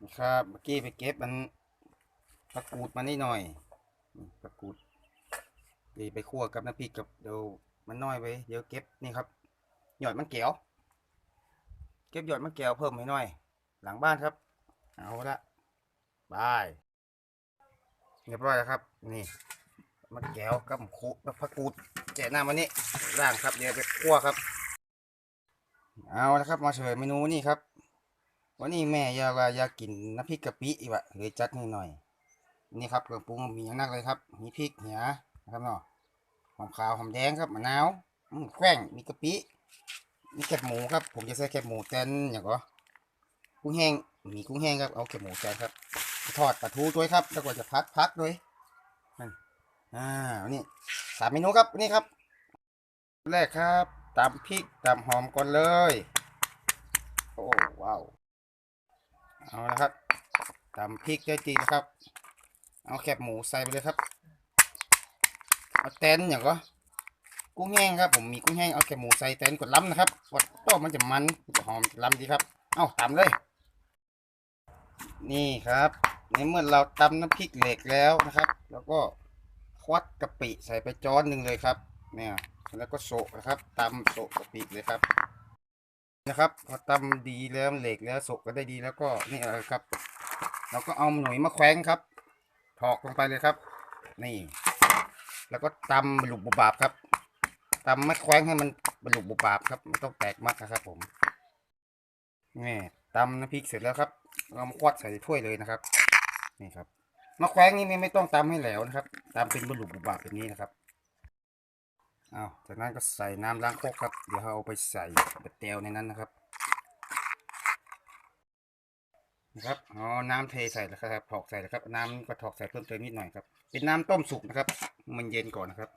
นี่ครับเมื่อกี้ไปเก็บมันผักกูดมานิดหน่อยนี่ผักกูดดีไปคั่วกับน้ำพริกกับเดี๋ยวมันน้อยไปเดี๋ยวเก็บนี่ครับ หยอดมันแก้วเก็บหยอดมันแก้วเพิ่มให้หน่อย หลังบ้านครับ เอาละบายเรียบร้อยแล้วครับ นี่มันแก้วกับคุกับผักกูดแกะหน้ามันนี่ล่างครับเดี๋ยวไปคั่วครับ เอาละครับ มาเฉลยเมนูนี่ครับ วันนี้แม่อยากว่าอยากกินน้ำพริกกะปิอีกวะเลยจัดให้หน่อย นี่ครับเครื่องปรุงมีอย่างนักเลยครับ มีพริกเหียนะครับเนาะหอมขาวหอมแดงครับมะนาวอืมแข้งมีกะปิมีแคบหมูครับ ผมจะใส่แคบหมูแตนอย่างก็กุ้งแห้งมีกุ้งแห้งครับเอาแคบหมูแตนครับทอดปลาทูด้วยครับแล้วก็จะพักพักด้วยนั่นอ่านี่สามเมนูครับนี่ครับ แรกครับตำพริกตำหอมก่อนเลย โอ้ว้าว เอาละครับตำพริกได้จีนะครับ เอาแคบหมูใส่ไปเลยครับ เอาแตนอย่างก็กุ้งแห้งครับผมมีกุ้งแห้งเอาแคบหมูใส่แตนกดล้ำนะครับกดต้มมันจะมันจะหอมล้ำดีครับ เอาตำเลย นี่ครับในเมื่อเราตำน้ำพริกเหล็กแล้วนะครับ แล้วก็ควัดกะปิใส่ไปจ้อนหนึ่งเลยครับเนี่ยแล้วก็โซะนะครับตำโซะกะปิเลยครับ นะครับพอตำดีแล้วเหล็กแล้วสกก็ได้ดีแล้วก็นี่อะครับ เราก็เอาหน่วยมะแขวนครับ ถอกลงไปเลยครับ นี่ แล้วก็ตำบรรลุบุบาบครับตำมะแขวนให้มันบรรลุบุบาบครับไม่ต้องแตกมากนะครับ ผมนี่ตำน้ำพริกเสร็จแล้วครับเรามาควัดใส่ถ้วยเลยนะครับ นี่ครับมะแขวนนี่ไม่ไม่ต้องตำให้แหลวนะครับตำเป็นบรรลุบุบาบแบบนี้นะครับ เอาจากนั้นก็ใส่น้ำล้างโคกครับ เดี๋ยวเราเอาไปใส่เบ็ดเตลในนั้นนะครับนะครับเอน้ำเทใส่แล้วครับถอกใส่แล้วครับ น้ำก็ถอกใส่เพิ่มเติมนิดหน่อยครับ เป็นน้ำต้มสุกนะครับ มันเย็นก่อนนะครับ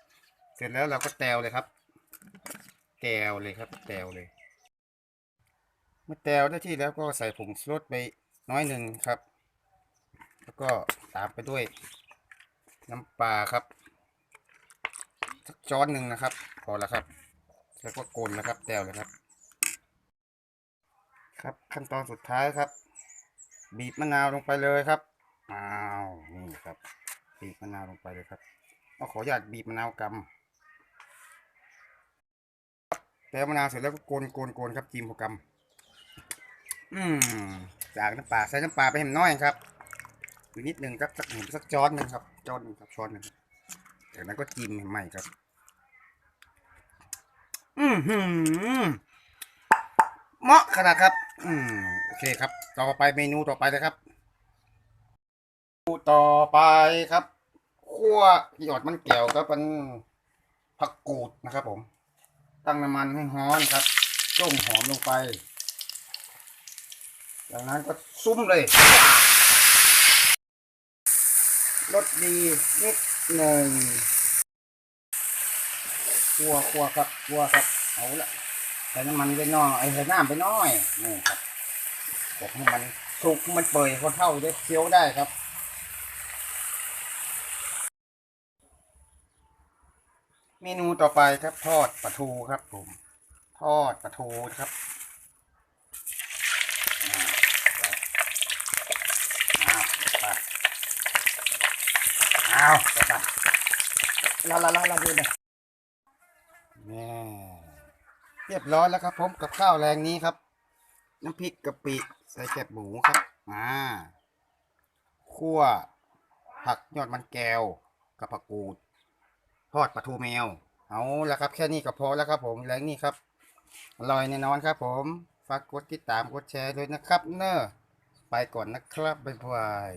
เสร็จแล้วเราก็แตวเลยครับ แตวเลยครับ แตวเลย เมื่อแตวได้ที่แล้วก็ใส่ผงชูรสไปน้อยหนึ่งครับ แล้วก็ตามไปด้วย น้ำปลาครับ ช้อนหนึ่งนะครับ พอแล้วครับ แล้วก็กลนนะครับแต้วเลยครับ ครับขั้นตอนสุดท้ายครับ บีบมะนาวลงไปเลยครับอ้าวนี่ครับ บีบมะนาวลงไปเลยครับเอาขออนุญาตบีบมะนาวกำแต้วมะนาวเสร็จแล้วก็โกนโกนโกนครับจิ้มพอกำอืมจากน้ำปลาใส่น้ำปลาไปให้มันน้อยครับอีกนิดหนึ่งครับสักหนึ่งสักช้อนหนึ่งครับช้อนหนึ่งครับช้อนหนึ่ง จากนั้นก็จิ้มใหม่ครับ อือหือเหมาะขนาดครับ อืมโอเคครับ ต่อไปเมนูต่อไปนะครับเมนูต่อไปครับคั่วหยอดมันแก้วครับมันผักกูดนะครับ ผม ตั้งน้ำมันให้ร้อนครับต้มหอมลงไปจากนั้นก็ซุ้มเลยรสดีนิด หนึ่งคั่วคั่วครับคั่วครับเอาละใส่น้ำมันไปน้อยไอ้ใส่น้ำไปน้อยนี่ครับกดให้มันสุกมันเปื่อยพอเท่าได้เคี้ยวได้ครับเมนูต่อไปครับทอดปลาทูครับผมทอดปลาทูครับ อ้าวไปอ้าวไปลาลาลาลาดูหน่อยนี่เรียบร้อยแล้วครับ ผมกับข้าวแรงนี้ครับ น้ำพริกกะปิใส่แกบหมูครับอ่าคั่วผักยอดมันแก้วกับผักกูด ทอดปลาทูแมว เอาละครับ แค่นี้ก็พอแล้วครับ ผมแรงนี้ครับอร่อยแน่นอนครับ ผมฝากกดติดตามกดแชร์ด้วยนะครับ เนอะไปก่อนนะครับบ๊ายบาย